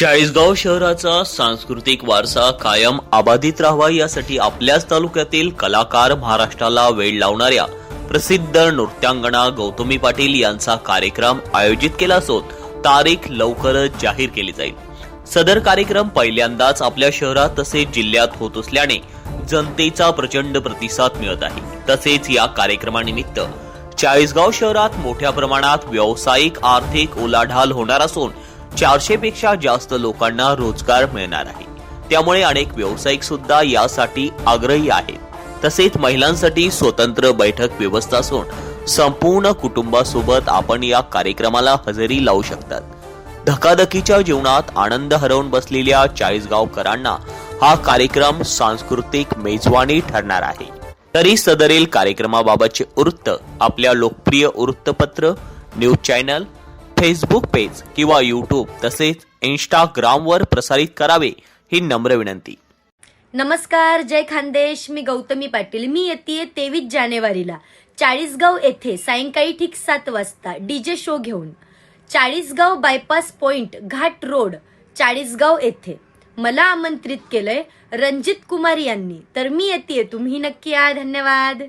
चाळीसगाव शहराचा सांस्कृतिक वारसा कायम अबाधित राहावा यासाठी आपल्याच तालुक्यातील कलाकार महाराष्ट्राला वेळ लावणाऱ्या प्रसिद्ध नृत्यांगणा गौतमी पाटील यांचा कार्यक्रम आयोजित केला असून तारीख लवकरच जाहीर केली जाईल. सदर कार्यक्रम पहिल्यांदाच आपल्या शहरात तसेच जिल्ह्यात होत असल्याने जनतेचा प्रचंड प्रतिसाद मिळत आहे. तसेच या कार्यक्रमानिमित्त चाळीसगाव शहरात मोठ्या प्रमाणात व्यावसायिक आर्थिक उलाढाल होणार असून चारशे पेक्षा जास्त लोकांना रोजगार मिळणार आहे. त्यामुळे अनेक व्यावसायिक सुद्धा यासाठी आग्रही आहेत. तसेच महिलांसाठी स्वतंत्र बैठक व्यवस्था असून संपूर्ण कुटुंबासोबत आपण या कार्यक्रमाला हजेरी लावू शकतात. धकाधकीच्या जीवनात आनंद हरवून बसलेल्या चाळीसगावकरांना हा कार्यक्रम सांस्कृतिक मेजवानी ठरणार आहे. तरी सदरील कार्यक्रमाबाबतचे वृत्त आपल्या लोकप्रिय वृत्तपत्र न्यूज चॅनल फेसबुक पेज किंवा यूट्यूब तसेच इंस्टाग्रामवर प्रसारित करावे ही नम्र विनंती. नमस्कार जय खानदेश. मी गौतमी पाटील. मी येते तेवीस जानेवारीला. चाळीसगाव येथे सायंकाळी ठीक सात वाजता डीजे शो घेऊन. Chalisgaon bypass point Ghat road Chalisgaon येथे. मला आमंत्रित केलंय रणजित कुमार यांनी. तर मी येते तुम्ही नक्की या. धन्यवाद.